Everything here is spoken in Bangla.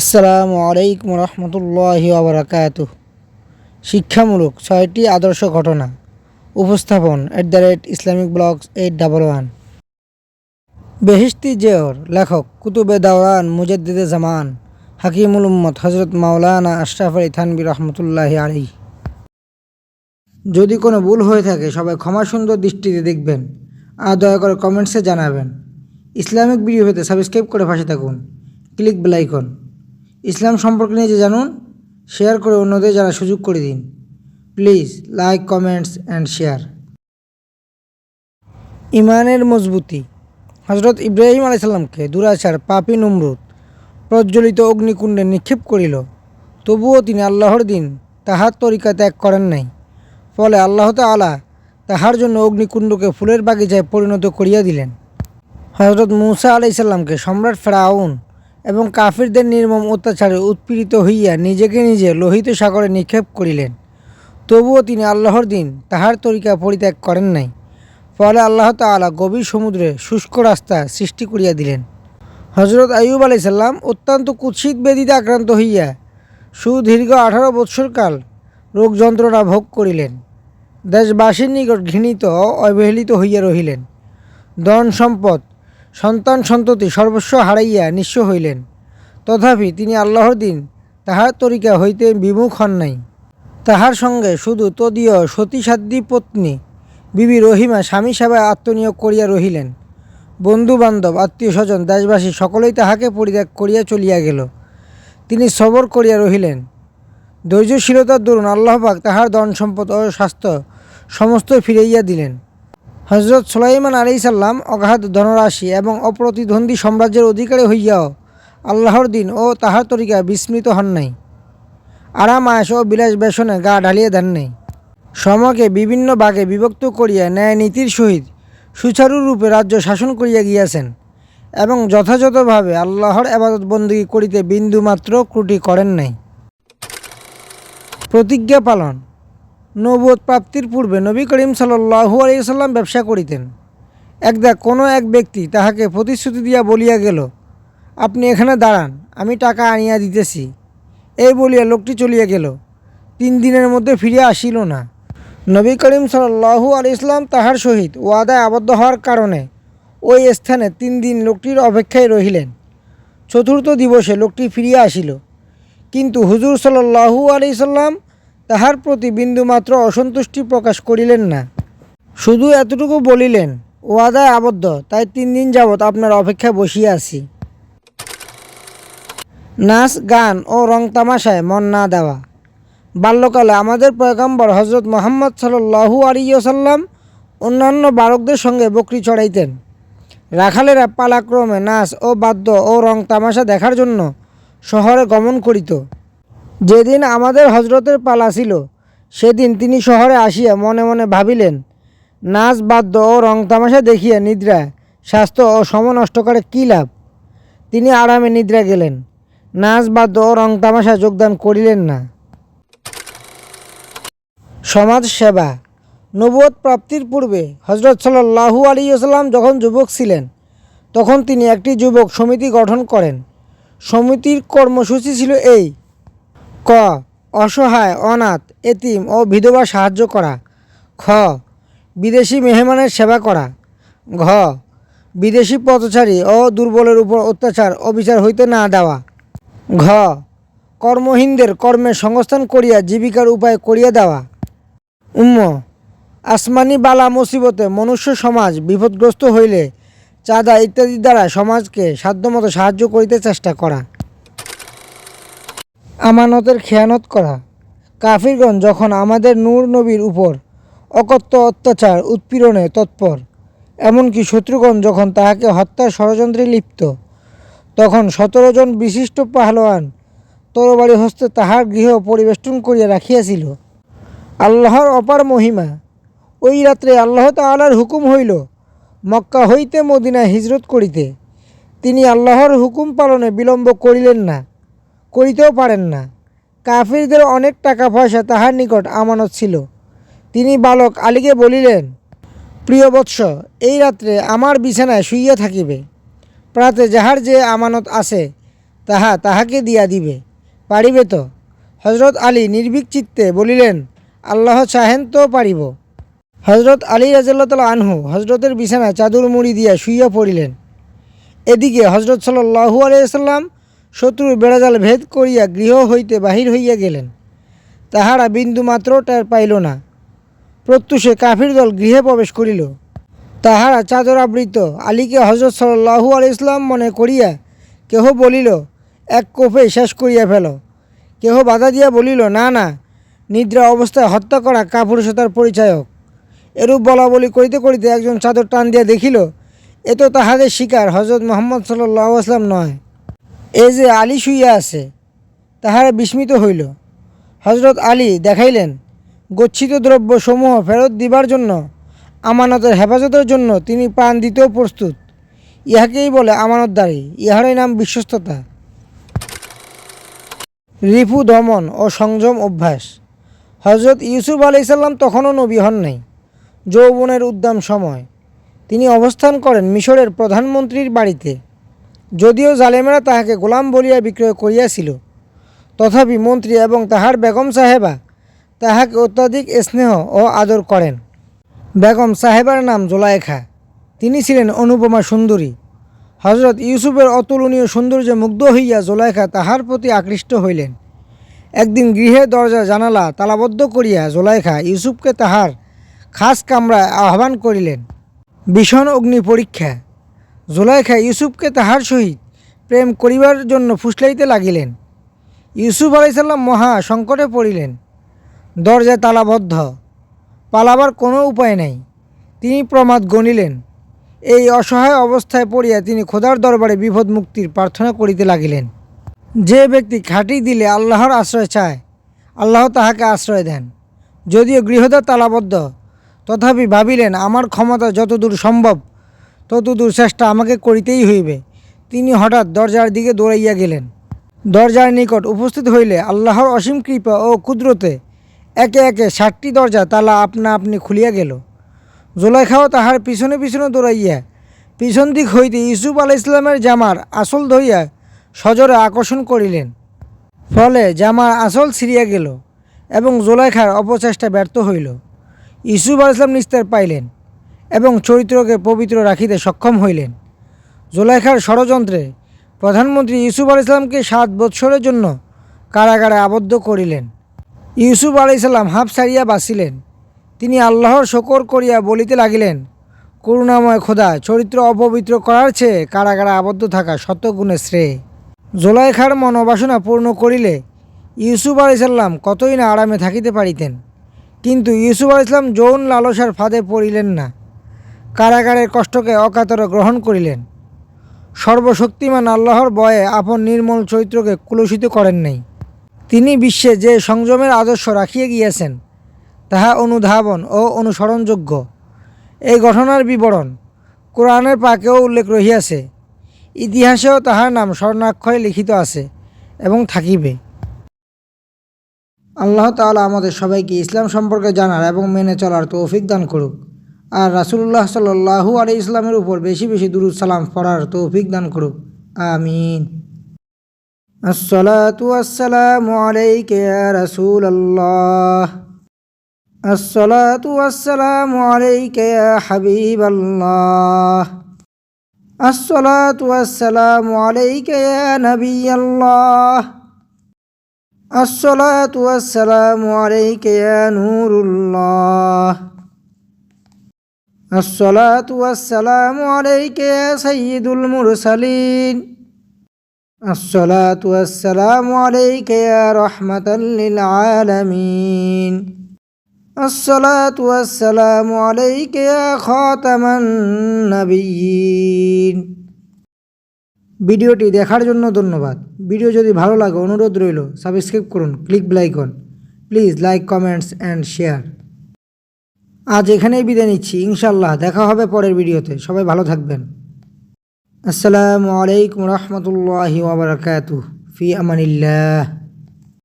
আসসালামু আলাইকুম রহমতুল্লাহি আবরাকাত শিক্ষামূলক ছয়টি আদর্শ ঘটনা উপস্থাপন at the rate Islamic blogs eight double one Behishti Zewar লেখক, কুতুবে দাওরান মুজদ্দিদে জামান, হাকিমুল উম্মত হজরত মাওলানা আশরাফ আলী থানবী রহমতুল্লাহি আলী যদি কোনো ভুল হয়ে থাকে, সবাই ক্ষমা সুন্দর দৃষ্টিতে দেখবেন। আর দয়া করে কমেন্টসে জানাবেন। ইসলামিক ভিডিও পেতে সাবস্ক্রাইব করে পাশে থাকুন। ক্লিক বেলাইকন ইসলাম সম্পর্কে নিজে জানুন শেয়ার করে অন্যদের যারা সুযোগ করে দিন। Please like comments and share ইমানের মজবুতি। হজরত ইব্রাহিম আলাইসাল্লামকে দুরাচার পাপি নমরুদ প্রজ্বলিত অগ্নিকুণ্ডে নিক্ষেপ করিল। তবুও তিনি আল্লাহর দিন তাহার তরিকা ত্যাগ করেন নাই। ফলে আল্লাহ তাআলা তাহার জন্য অগ্নিকুণ্ডকে ফুলের বাগিচায় পরিণত করিয়া দিলেন। হজরত মুসা আলাইসাল্লামকে সম্রাট ফেরাউন এবং কাফিরদের নির্মম অত্যাচারে উৎপীড়িত হইয়া নিজেকে নিজে লোহিত সাগরে নিক্ষেপ করিলেন। তবুও তিনি আল্লাহর দিন তাহার তরিকা পরিত্যাগ করেন নাই। ফলে আল্লাহ তাআলা গভীর সমুদ্রে শুষ্ক রাস্তা সৃষ্টি করিয়া দিলেন। হজরত আইয়ুব আলাইসাল্লাম অত্যন্ত কুৎসিত বেদিতে আক্রান্ত হইয়া সুদীর্ঘ আঠারো বৎসরকাল রোগ যন্ত্রণা ভোগ করিলেন। দেশবাসীর নিকট ঘৃণিত অবহেলিত হইয়া রহিলেন। ধন সম্পদ সন্তান সন্ততি সর্বস্ব হারাইয়া নিঃস্ব হইলেন। তথাপি তিনি আল্লাহর দিন তাহার তরিকা হইতে বিমুখ হন নাই। তাহার সঙ্গে শুধু তদীয় সতীসাধ্য পত্নী বিবি রহিমা স্বামী সেবায় আত্মনিয়োগ করিয়া রহিলেন। বন্ধু বান্ধব আত্মীয় স্বজন দেশবাসী সকলেই তাহাকে পরিত্যাগ করিয়া চলিয়া গেল। তিনি সবর করিয়া রহিলেন। ধৈর্যশীলতার দরুন আল্লাহবাক তাহার ধন সম্পদ ও স্বাস্থ্য সমস্ত ফিরাইয়া দিলেন। হজরত সুলাইমান আলি সাল্লাম অগাধ ধনরাশি এবং অপ্রতিদ্বন্দ্বী সাম্রাজ্যের অধিকারী হইয়াও আল্লাহর দিন ও তাহার তরিকা বিস্মৃত হন নাই। আরাম আয়স ও বিলাস বেসনে গা ঢালিয়ে দেন নাই। সমকে বিভিন্ন ভাগে বিভক্ত করিয়া ন্যায় নীতির সহিত সুচারুরূপে রাজ্য শাসন করিয়া গিয়াছেন এবং যথাযথভাবে আল্লাহর আবাদত বন্দী করিতে বিন্দুমাত্র ত্রুটি করেন নাই। প্রতিজ্ঞা পালন নবুয়ত প্রাপ্তির পূর্বে নবী করিম সাল্লাহু আলাইসাল্লাম ব্যবসা করিতেন। একদা কোনো এক ব্যক্তি তাহাকে প্রতিশ্রুতি দিয়া বলিয়া গেল, আপনি এখানে দাঁড়ান, আমি টাকা আনিয়া দিতেছি। এই বলিয়া লোকটি চলিয়া গেল। তিন দিনের মধ্যে ফিরিয়া আসিল না। নবী করিম সাল্লাহু আলাইসলাম তাহার সহিত ওয়াদায় আবদ্ধ হওয়ার কারণে ওই স্থানে তিন দিন লোকটির অপেক্ষায় রহিলেন। চতুর্থ দিবসে লোকটি ফিরিয়া আসিল। কিন্তু হুজুর সাল্লাহু আলাইসাল্লাম তাহার প্রতি বিন্দুমাত্র অসন্তুষ্টি প্রকাশ করিলেন না। শুধু এতটুকু বলিলেন, ওয়াদায় আবদ্ধ, তাই তিন দিন যাবৎ আপনার অপেক্ষায় বসিয়া আছি। নাচ, গান ও রং তামাশায় মন না দেওয়া। বাল্যকালে আমাদের পয়গম্বর হজরত মোহাম্মদ সাল্লু আলিয়াল্লাম অন্যান্য বালকদের সঙ্গে বকরি চড়াইতেন। রাখালেরা পালাক্রমে নাচ ও বাদ্য ও রং তামাশা দেখার জন্য শহরে গমন করিত। যেদিন আমাদের হজরতের পালা ছিল, সেদিন তিনি শহরে আসিয়া মনে মনে ভাবিলেন, নাচ, বাদ্য ও রং তামাশা দেখিয়া নিদ্রা স্বাস্থ্য ও সম নষ্ট করে কী লাভ? তিনি আরামে নিদ্রা গেলেন, নাচ, বাদ্য ও রং তামাশা যোগদান করিলেন না। সমাজ সেবা, নবুয়ত প্রাপ্তির পূর্বে হজরত সাল্লাহু আলী আসলাম যখন যুবক ছিলেন, তখন তিনি একটি যুবক সমিতি গঠন করেন। সমিতির কর্মসূচি ছিল এই ক, অসহায়, অনাথ, এতিম ও বিধবা সাহায্য করা। খ, বিদেশি মেহমানের সেবা করা। ঘ, বিদেশি পথচারী ও দুর্বলের উপর অত্যাচার, অবিচার হইতে না দেওয়া। ঘ, কর্মহীনদের কর্মে সংস্থান করিয়া জীবিকার উপায় করিয়া দেওয়া। উম্ম, আসমানি বালা মুসিবতে মনুষ্য সমাজ বিপদগ্রস্ত হইলে চাঁদা ইত্যাদি দ্বারা সমাজকে সাধ্যমতো সাহায্য করিতে চেষ্টা করা। আমানতের খেয়ানত করা। কাফিরগণ যখন আমাদের নূর নবীর উপর অকথ্য অত্যাচার, উৎপীড়নে তৎপর, এমনকি শত্রুগণ যখন তাহাকে হত্যার ষড়যন্ত্রে লিপ্ত, তখন সতেরো জন বিশিষ্ট পাহলোয়ান তরবারি হস্তে তাহার গৃহ পরিবেষ্টন করিয়া রাখিয়াছিল। আল্লাহর অপার মহিমা। ওই রাত্রে আল্লাহ তাআলার হুকুম হইল, মক্কা হইতে মদিনা হিজরত করিতে। তিনি আল্লাহর হুকুম পালনে বিলম্ব করিলেন না। করিতেও পারেন না। কাফিরদের অনেক টাকা পয়সা তাহার নিকট আমানত ছিল। তিনি বালক আলীকে বলিলেন, প্রিয় বৎস, এই রাত্রে আমার বিছানায় শুইয়া থাকিবে। প্রাতে যাহার যে আমানত আছে, তাহা তাহাকে দিয়া দিবে। পারিবে তো? হজরত আলী নির্ভীক চিত্তে বলিলেন, আল্লাহ চাহেন তো পারিব। হজরত আলী রাজাল্লাহ আনহু হজরতের বিছানায় চাদর মুড়ি দিয়া শুইয়া পড়িলেন। এদিকে হজরত সাল্লাহু আলাইসাল্লাম শত্রুর বেড়াজাল ভেদ করিয়া গৃহ হইতে বাহির হইয়া গেলেন। তাহারা বিন্দুমাত্র টের পাইল না। প্রত্যুষে কাফির দল গৃহে প্রবেশ করিল। তাহারা চাদর আবৃত আলীকে হজরত সাল্লাহু আলাইসলাম মনে করিয়া কেহ বলিল, এক কোপে শেষ করিয়া ফেল। কেহ বাধা দিয়া বলিল, না না, নিদ্রা অবস্থায় হত্যা করা কাপুরুষতার পরিচায়ক। এরূপ বলা বলি করিতে করিতে একজন চাদর টান দিয়া দেখিল, এ তো তাহাদের শিকার হজরত মোহাম্মদ সাল্লাহ আসলাম নয়। এ যে আলী শুইয়া আছে, তাহারা বিস্মিত হইল। হজরত আলী দেখাইলেন, গচ্ছিত দ্রব্য সমূহ ফেরত দিবার জন্য, আমানতের হেফাজতের জন্য তিনি প্রাণ দিতেও প্রস্তুত। ইহাকেই বলে আমানতদারি, ইহারই নাম বিশ্বস্ততা। রিপু দমন ও সংযম অভ্যাস। হজরত ইউসুফ আলাইসাল্লাম তখনও নবী হন নাই। যৌবনের উদ্দাম সময়। তিনি অবস্থান করেন মিশরের প্রধানমন্ত্রীর বাড়িতে। যদিও জালেমেরা তাহাকে গোলাম বলিয়া বিক্রয় করিয়াছিল, তথাপি মন্ত্রী এবং তাহার বেগম সাহেবা তাহাকে অত্যাধিক স্নেহ ও আদর করেন। বেগম সাহেবার নাম জোলায়েখা তিনি ছিলেন অনুপমা সুন্দরী। হজরত ইউসুফের অতুলনীয় সৌন্দর্যে মুগ্ধ হইয়া জোলাইখা তাহার প্রতি আকৃষ্ট হইলেন। একদিন গৃহে দরজা জানালা তালাবদ্ধ করিয়া জোলাইখা ইউসুফকে তাহার খাস কামরায় আহ্বান করিলেন। ভীষণ অগ্নি পরীক্ষা। জোলাইখা ইউসুফকে তাহার সহিত প্রেম করিবার জন্য ফুসলাইতে লাগিলেন। ইউসুফ আলাইসাল্লাম মহা সংকটে পড়িলেন। দরজা তালাবদ্ধ, পালাবার কোনো উপায় নাই। তিনি প্রমাদ গণিলেন। এই অসহায় অবস্থায় পড়িয়া তিনি খোদার দরবারে বিপদ মুক্তির প্রার্থনা করিতে লাগিলেন। যে ব্যক্তি খাঁটি দিলে আল্লাহর আশ্রয় চায়, আল্লাহ তাহাকে আশ্রয় দেন। যদিও গৃহদা তালাবদ্ধ, তথাপি ভাবিলেন, আমার ক্ষমতা যতদূর সম্ভব ততদূর চেষ্টা আমাকে করিতেই হইবে। তিনি হঠাৎ দরজার দিকে দৌড়াইয়া গেলেন। দরজার নিকট উপস্থিত হইলে আল্লাহর অসীম কৃপা ও কুদরতে একে একে ষাটটি দরজা তালা আপনা আপনি খুলিয়া গেল। জোলাইখাও তাহার পিছনে পিছনে দৌড়াইয়া পিছন দিক হইতে ইউসুফ আলাহ ইসলামের জামার আসল ধরিয়া সজরে আকর্ষণ করিলেন। ফলে জামার আসল ছিঁড়িয়া গেল এবং জোলাইখার অপচেষ্টা ব্যর্থ হইল। ইসুফ আল ইসলাম নিস্তার পাইলেন। এবং চরিত্রকে পবিত্র রাখিতে সক্ষম হইলেন। জোলাইখার ষড়যন্ত্রে প্রধানমন্ত্রী ইউসুফ আল ইসলামকে সাত বৎসরের জন্য কারাগারে আবদ্ধ করিলেন। ইউসুফ আলাইসাল্লাম হাফ ছাড়িয়া বাঁচিলেন। তিনি আল্লাহর শকর করিয়া বলিতে লাগিলেন, করুণাময় খোদা, চরিত্র অপবিত্র করার চেয়ে কারাগারে আবদ্ধ থাকা শতগুণে শ্রেয়। জোলাইখার মনোবাসনা পূর্ণ করিলে ইউসুফ আলাইসাল্লাম কতই না আরামে থাকিতে পারিতেন। কিন্তু ইউসুফ আলাইসলাম যৌন লালসার ফাঁদে পড়িলেন না। কারাগারের কষ্টকে অকাতরে গ্রহণ করিলেন। সর্বশক্তিমান আল্লাহর বয়ে আপন নির্মল চরিত্রকে কুলসিত করেন নাই। তিনি বিশ্বে যে সংযমের আদর্শ রাখিয়া গিয়েছেন, তাহা অনুধাবন ও অনুসরণযোগ্য। এই ঘটনার বিবরণ কোরআনের পাকেও উল্লেখ রহিয়াছে। ইতিহাসেও তাহার নাম স্বর্ণাক্ষরে লিখিত আছে এবং থাকিবে। আল্লাহ তাআলা আমাদের সবাইকে ইসলাম সম্পর্কে জানার এবং মেনে চলার তৌফিক দান করুক। আর রাসুল্লাহ সাল্লু আলি ইসলামের উপর বেশি বেশি দুরুদ সালাম পড়ার তৌফিক দান করুক। আমিন। আসসালাতু আসসালামু আলাইকে ইয়া রাসূলুল্লাহ। আসসালাতু আসসালামু আলাইকে ইয়া হাবিবাল্লাহ। আসসালাতু আসসালামু আলাইকে ইয়া নবিয়াল্লাহ। আসসালাতু আসসালামু আলাইকে ইয়া নূরুল্লাহ। الصلاة والسلام عليك يا سيد المرسلين الصلاة والسلام عليك يا رحمة للعالمين الصلاة والسلام عليك يا خاتم النبيين ভিডিওটি দেখার জন্য ধন্যবাদ ভিডিও যদি ভালো লাগে অনুরোধ রইল সাবস্ক্রাইব করুন click bell icon please like comments and share আজ এখানেই বিদায় নিচ্ছি ইনশাল্লাহ দেখা হবে পরের ভিডিওতে। সবাই ভালো থাকবেন। আসসালামু আলাইকুম রহমতুল্লাহি ওবরাকাতু ফি আমানিল্লাহ।